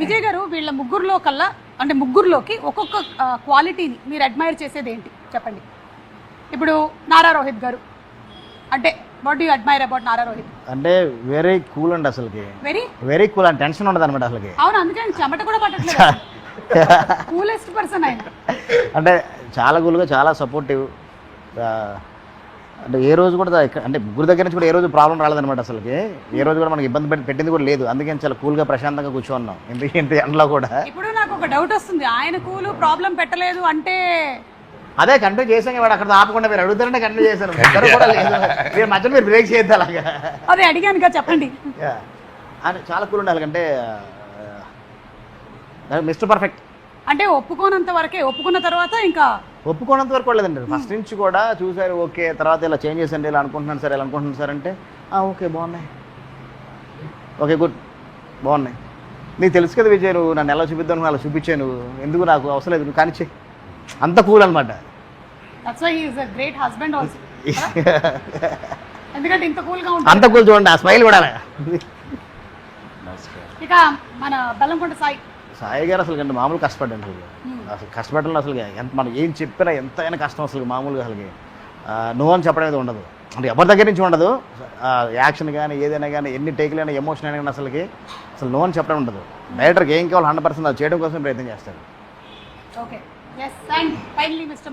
విజయ్ గారు వీళ్ళ ముగ్గురులో కల్లా అంటే ముగ్గురులోకి ఒక్కొక్క క్వాలిటీని మీరు అడ్మైర్ చేసేది ఏంటి చెప్పండి. ఇప్పుడు నారా రోహిత్ గారు. అంటే what you admire about Nara Rohit? అంటే వెరీ కూల్ అండి అసలుకి. వెరీ వెరీ కూల్ అని టెన్షన్ ఉండదు అనమాట అసలుకి. అవును అందుకే ఆయన చెమట కూడా పట్టట్లేదు. కూలెస్ట్ పర్సన్ ఆయన. అంటే చాలా కూల్గా చాలా సపోర్టివ్ అంటే ఏ రోజు కూడా అంటే ముగ్గురు దగ్గర నుంచి కూడా ఏ రోజు ప్రాబ్లం రాలేదన్నమాట అసలుకి. ఏ రోజు కూడా మనకి ఇబ్బంది పెట్టి- పెట్టింది కూడా లేదు. అందుకని చాలా కూల్గా ప్రశాంతంగా కూర్చోన్నాం. ఇంత ఇంత ఎండలో కూడా. ఇప్పుడు నాకు ఒక డౌట్ వస్తుంది. ఆయన కూలు ప్రాబ్లం పెట్టలేదు అంటే అదే కంటిన్యూ చేసాం వాడు అక్కడ ఆపకుండా మీరు అడుగుతారంటే కంటిన్యూ చేశాను మీరు మధ్యలో మీరు బ్రేక్ చేయొద్దు అలాగా. అదే అడిగానుగా చెప్పండి. Yeah. అని చాలా కూల్ ఉండాలి. అంటే మిస్టర్ పర్ఫెక్ట్. అంటే ఒప్పుకోనంత వరకే ఒప్పుకున్న తర్వాత ఇంకా ఒప్పుకోనంత వరకు కూడా లేదండి ఫస్ట్ నుంచి కూడా చూసారు ఓకే తర్వాత ఇలా చేంజ్ చేసండి ఇలా అనుకుంటున్నాను సార్ ఇలా అనుకుంటున్నాను సార్ అంటే "ఆ, ఓకే బాగున్నాయి. ఓకే గుడ్ బాగున్నాయి. నీకు తెలుసు కదా విజయ్ నువ్వు నన్ను ఎలా చూపిద్దాను అలా చూపించాను ఎందుకు నాకు అవసరం లేదు నువ్వు కానిచ్చే అంత కూల్ అనమాట గ్రేట్ హస్బెండ్ ఎందుకంటే ఇంత అంత కూల్ చూడండి ఆ స్మైల్ కూడా ఇక మన బెల్లంకొండ సాయి. సాయి గారు అసలు కంటే మామూలు కష్టపడ్డాను అసలు అసలు కష్టపడడం అసలు ఎంత మనం ఏం చెప్పినా ఎంతైనా కష్టం అసలు మామూలుగా అసలు నో అని చెప్పడం అనేది ఉండదు. అంటే ఎవరి దగ్గర నుంచి ఉండదు. యాక్షన్ కానీ ఏదైనా కానీ ఎన్ని టేకులు అయినా ఎమోషన్ అయినా కానీ అసలుకి అసలు నో అని చెప్పడం ఉండదు. డైరెక్టర్కి ఏం కావాలి హండ్రెడ్ పర్సెంట్ అది చేయడం కోసం ప్రయత్నం చేస్తాడు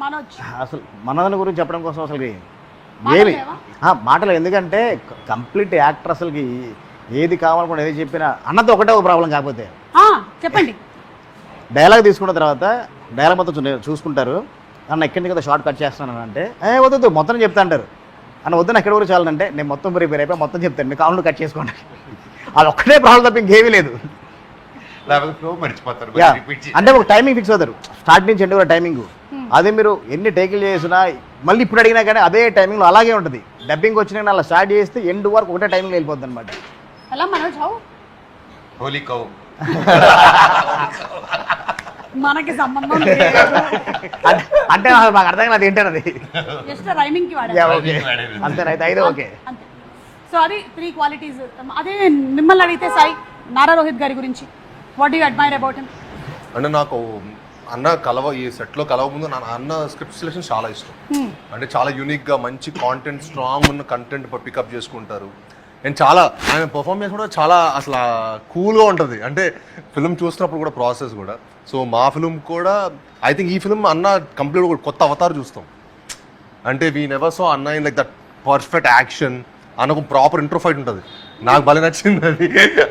మనోజ్ అసలు మనోని గురించి చెప్పడం కోసం అసలుకి మాటలు ఏమి? మాటలు ఎందుకంటే కంప్లీట్ యాక్టర్ అసలుకి ఏది కావాలనుకుంటే ఏది చెప్పినా అన్నది ఒకటే ఒక ప్రాబ్లం కాకపోతే. చెప్పండి. డైలాగ్ తీసుకున్న తర్వాత డైలాగ్ మొత్తం చూసుకుంటారు. అన్న ఎక్కడి నుంచి కదా షార్ట్ కట్ చేస్తాను అంటే ఏ వద్దు మొత్తం చెప్తా అంటారు. అన్న వద్దు ఎక్కడి వరకు చాలంటే నేను మొత్తం ప్రిపేర్ అయిపోయి మొత్తం చెప్తాను. మీకు కావాలంటే కట్ చేసుకోండి. అది ఒక్కటే ప్రాబ్లం తప్ప ఇంకేమీ లేదు. అంటే ఒక టైమింగ్ ఫిక్స్ అవుతారు. స్టార్ట్ నుంచి ఎండ్ వరకు టైమింగ్ అదే మీరు ఎన్ని టేకులు చేసినా మళ్ళీ ఇప్పుడు అడిగినా కానీ అదే టైమింగ్లో అలాగే ఉంటుంది. డబ్బింగ్ వచ్చినా అలా స్టార్ట్ చేస్తే ఎండ్ వరకు ఒకటే టైమింగ్లో వెళ్ళిపోద్ది అనమాట ఎలా మనోజ్ హౌ హోలీ కౌ మనకి సంబంధం లేదు. అంటే నాకు మాకు అర్థం కాదు ఏంటన్నది. జస్ట్ రైమింగ్కి ఓకే అంతేనైతే అయితే ఓకే అంతే సో అది త్రీ క్వాలిటీస్ అదే మిమ్మల్ని అడిగితే సాయి నారా రోహిత్ గారి గురించి. What you admire about him అంటే నాకు అన్న కలవ ఈ సెట్లో కలవ ముందు నా అన్న స్క్రిప్ట్ సెలెక్షన్ చాలా ఇష్టం. అంటే చాలా యూనిక్గా మంచి కాంటెంట్ స్ట్రాంగ్ ఉన్న కంటెంట్ పికప్ చేసుకుంటారు. నేను చాలా ఆయన పర్ఫార్మెన్స్ కూడా చాలా అసలు కూల్గా ఉంటుంది. అంటే ఫిల్మ్ చూసినప్పుడు కూడా ప్రాసెస్ కూడా. సో మా ఫిల్మ్ కూడా ఐ థింక్ ఈ ఫిల్మ్ అన్న కంప్లీట్ కూడా కొత్త అవతారు చూస్తాం. అంటే వీ నెవర్ సో అన్న in like that perfect action అన్నకు ప్రాపర్ ఇంట్రోఫైట్ ఉంటుంది. నాకు భలే నచ్చింది అది.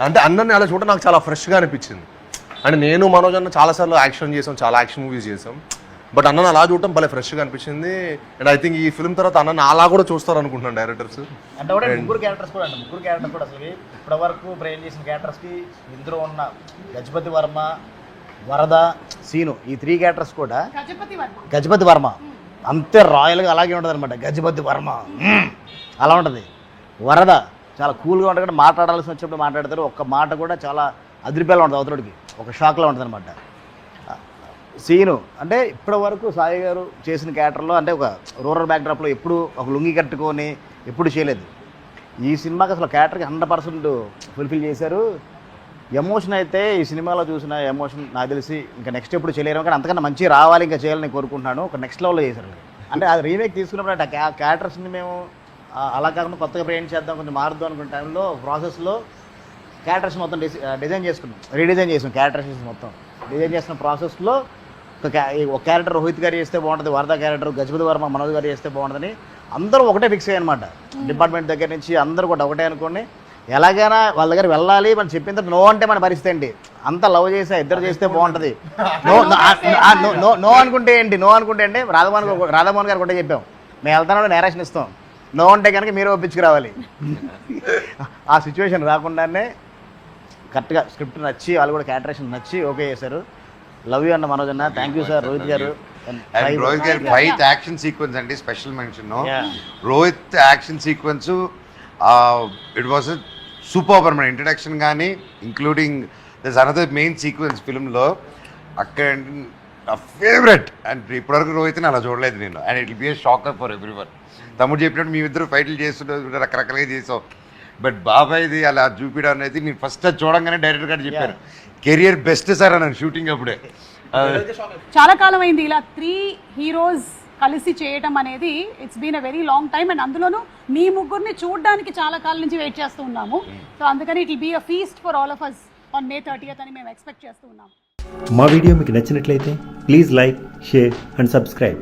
అంటే అన్నని అలా చూడడం నాకు చాలా ఫ్రెష్గా అనిపించింది. అంటే నేను మనోజ్ అన్న చాలాసార్లు యాక్షన్ చేసాం చాలా యాక్షన్ మూవీస్ చేసాం. బట్ అన్నని అలా చూడటం భలే ఫ్రెష్గా అనిపించింది. అండ్ ఐ థింక్ ఈ ఫిల్మ్ తర్వాత అన్నని అలా కూడా చూస్తారు అనుకుంటున్నాను డైరెక్టర్స్ అంటే కూడా ముగ్గురు క్యారెక్టర్స్ కూడా అండి. ముగ్గురు క్యారెక్టర్స్ కూడా అసలు ఇప్పటి వరకు బ్రెయిన్ చేసిన క్యారెక్టర్స్కి ఇందులో ఉన్న గజపతి వర్మ వరద సీను ఈ త్రీ క్యారెక్టర్స్ కూడా గజపతి వర్మ. గజపతి వర్మ. అంతే రాయల్గా అలాగే ఉంటుంది అనమాట గజపతి వర్మ. అలా ఉంటుంది. వరద చాలా కూల్గా ఉంటుంది. మాట్లాడాల్సి వచ్చినప్పుడు మాట్లాడతారు. ఒక్క మాట కూడా చాలా అదిరిపేలా ఉంటుంది అవతలడికి. ఒక షాక్లో ఉంటుంది అనమాట సీను అంటే ఇప్పటి వరకు సాయి గారు చేసిన క్యారెక్టర్లో అంటే ఒక రూరల్ బ్యాక్డ్రాప్లో ఎప్పుడు ఒక లుంగి కట్టుకొని ఎప్పుడు చేయలేదు. ఈ సినిమాకి అసలు క్యారెక్టర్కి హండ్రెడ్ పర్సెంట్ ఫుల్ఫిల్ చేశారు. ఎమోషన్ అయితే ఈ సినిమాలో చూసిన ఎమోషన్ నాకు తెలిసి ఇంకా నెక్స్ట్ ఎప్పుడు చేయలేరు కానీ అంతకన్నా మంచి రావాలి ఇంకా చేయాలని కోరుకుంటున్నాను. ఒక నెక్స్ట్ లెవెల్లో చేశారు. అంటే అది రీమేక్ తీసుకున్నప్పుడు అంటే ఆ క్యారెక్టర్స్ని మేము అలా కాకుండా కొత్తగా ప్రయాణం చేద్దాం కొంచెం మారుద్దాం అనుకున్న టైంలో ప్రాసెస్లో క్యారెక్టర్స్ మొత్తం డిజైన్ చేసుకున్నాం. రీడిజైన్ చేసాం క్యారెక్టర్స్ మొత్తం. డిజైన్ చేసిన ప్రాసెస్లో ఒక క్యారెక్టర్ రోహిత్ గారు చేస్తే బాగుంటుంది వరద క్యారెక్టర్ గజపతి వర్మ మనోజ్ గారు చేస్తే బాగుంటుందని అందరూ ఒకటే ఫిక్స్ అయ్యాయి అనమాట డిపార్ట్మెంట్ దగ్గర నుంచి అందరూ కూడా ఒకటే అనుకోండి ఎలాగైనా వాళ్ళ దగ్గర వెళ్ళాలి మనం చెప్పిన తర్వాత నో అంటే మన పరిస్థితి ఏంటి? అంత లవ్ చేసా ఇద్దరు చేస్తే బాగుంటుంది. నో నో- నో అనుకుంటే ఏంటి? నో అనుకుంటే ఏంటి రాధమోహన్ రాధామోహన్ గారు కూడా చెప్పాం మేము వెళ్తాను నేరేషన్ ఇస్తాం. నో అంటే కనుక మీరు ఒప్పించుకురావాలి. ఆ సిచ్యువేషన్ రాకుండానే కరెక్ట్గా స్క్రిప్ట్ నచ్చి వాళ్ళు కూడా క్యాటరేషన్ నచ్చి ఓకే చేశారు. లవ్ యూ అన్న మనోజ్ అన్న థ్యాంక్ యూ సార్ రోహిత్ గారు అండ్ రోహిత్ గారి ఫైట్ యాక్షన్ సీక్వెన్స్ అండి special mention. Rohit action sequence it was super మన ఇంట్రడక్షన్ కానీ including this another main sequence ఫిల్మ్లో అక్కడ ఫేవరెట్ అండ్ ఇప్పటివరకు రోహిత్ని అలా చూడలేదు నేను. And it be a shocker for everyone తమ్ముడు చెప్పినట్టు మీ ఇద్దరు ఫైట్లు చేస్తుంటే రకరకాలుగా చేసాం. బట్ బాబాయ్ది అలా చూపించడం అనేది నేను ఫస్ట్ చూడంగానే డైరెక్టర్ గారు చెప్పారు. కెరియర్ బెస్ట్ సార్ అన్నాను షూటింగ్ అప్పుడే. ఆ, చాలా కాలం అయింది ఇలా త్రీ హీరోస్ కలిసి చేయటం అనేది it's been a very long time and అందులోనూ మీ ముగ్గురిని చూడడానికి చాలా కాలం నుంచి వెయిట్ చేస్తూ ఉన్నాము. సో అందుకని it will be a feast for all of us on May thirtieth అని మేము ఎక్స్పెక్ట్ చేస్తూ ఉన్నాము. మా వీడియో మీకు నచ్చినట్లయితే please like share and subscribe